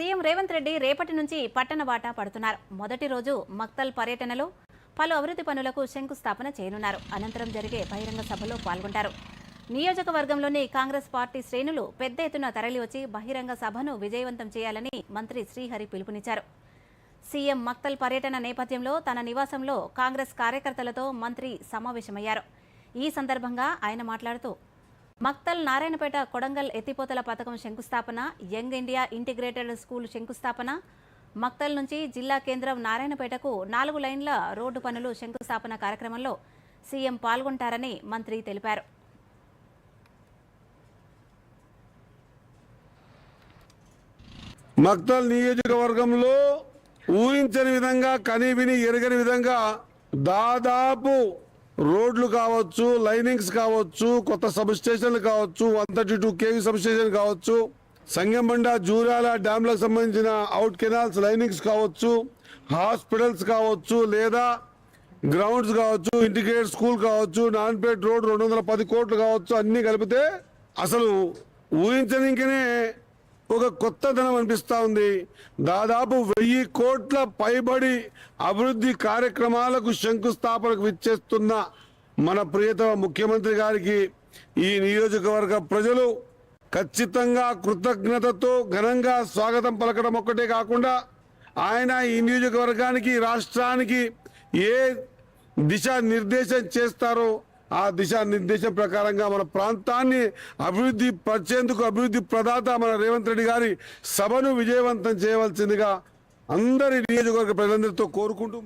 CM Revanth Reddy రేపటి నుంచి పట్టణ బాట పడుతున్నారు. మొదటి రోజు మక్తల్ పర్యటనలో పలు అభివృద్ధి పనులకు శంకుస్థాపన చేయనున్నారు. అనంతరం జరిగే బహిరంగ సభలో పాల్గొంటారు. నియోజకవర్గంలోని కాంగ్రెస్ పార్టీ శ్రేణులు పెద్ద ఎత్తున తరలివచ్చి బహిరంగ సభను విజయవంతం చేయాలని మంత్రి శ్రీహరి పిలుపునిచ్చారు. సీఎం మక్తల్ పర్యటన నేపథ్యంలో తన నివాసంలో కాంగ్రెస్ కార్యకర్తలతో మంత్రి సమావేశమయ్యారు. ఈ సందర్భంగా ఆయన మాట్లాడుతూ మక్తల్ నారాయణపేట కొడంగల్ ఎత్తిపోతల పథకం శంకుస్థాపన యంగ్ ఇండియా ఇంటిగ్రేటెడ్ స్కూల్ శంకుస్థాపన మక్తల్ నుంచి జిల్లా కేంద్రం నారాయణపేటకు నాలుగు లైన్ల రోడ్డు పనులు శంకుస్థాపన కార్యక్రమంలో సీఎం పాల్గొంటారని మంత్రి తెలిపారు. మక్తల్ నియోజకవర్గంలో ఊహించని విధంగా కనివిని ఎరగని విధంగా దాదాపు రోడ్లు కావచ్చు లైనింగ్స్ కావచ్చు కొత్త సబ్ స్టేషన్లు కావచ్చు one thirty two KV sub station కావచ్చు సంగమండ జూరాల డ్యాంలకు సంబంధించిన అవుట్ కెనాల్స్ లైనింగ్స్ కావచ్చు హాస్పిటల్స్ కావచ్చు లేదా గ్రౌండ్స్ కావచ్చు ఇంటిగ్రేటెడ్ స్కూల్ కావచ్చు నాన్పేట్ రోడ్ రెండు వందల పది కోట్లు కావచ్చు అన్నీ కలిపితే అసలు ఊహించనికనే ఒక కొత్తదనం అనిపిస్తూ ఉంది. దాదాపు వెయ్యి కోట్ల పైబడి అభివృద్ధి కార్యక్రమాలకు శంకుస్థాపనకు విచ్చేస్తున్న మన ప్రియతమ ముఖ్యమంత్రి గారికి ఈ నియోజకవర్గ ప్రజలు ఖచ్చితంగా కృతజ్ఞతతో ఘనంగా స్వాగతం పలకడం ఒక్కటే కాకుండా ఆయన ఈ నియోజకవర్గానికి రాష్ట్రానికి ఏ దిశా నిర్దేశం చేస్తారో ఆ దిశానిర్దేశం ప్రకారంగా మన ప్రాంతాన్ని అభివృద్ధి పరిచేందుకు అభివృద్ధి ప్రదాత మన రేవంత్ రెడ్డి గారి సభను విజయవంతం చేయవలసిందిగా అందరి నియోజకవర్గ ప్రజలందరితో కోరుకుంటూ